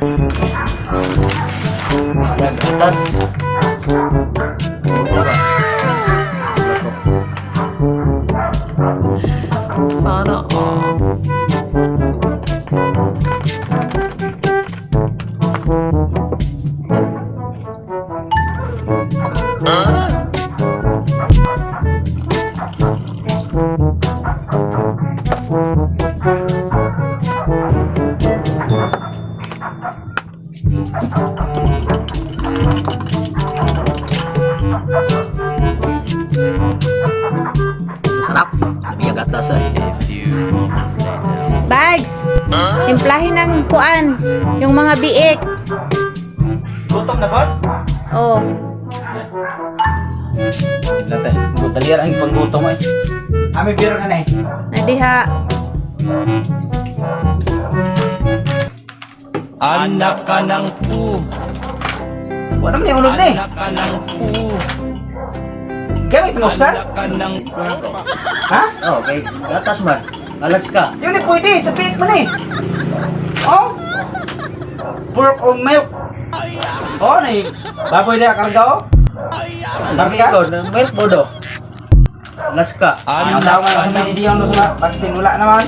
Atas. Sana all. Sarap. Yang atas eh. Bags! Timplahin ng kuan. Yung mga biik. Gutom na ba? Oh. Natay, butalira ang panggutom ay. Ami biro na eh. Nadiha. Anak ka ng pu, Wala man yung ulog na eh. anak ka ng pu, Kaya may pinos ka? anak ka ng Ha? Oh, okay. Ke atas man. Alas ka. Yun eh pwede, sa piik man eh. Oh? Pork or milk. Oh, na eh. Baboy na karga oh. Marka? ikaw, milk bodo. Alas ka. Anak ka nga sa ng may diyan no sa Bakit wala naman.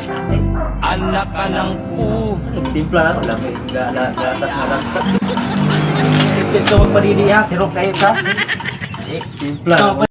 Anak ka ng pu, Timpla na ako lagi. Ga, la, ga atas na alas ka. Ito magpadidi ha, sirok kayo ka. Timpla. Ito,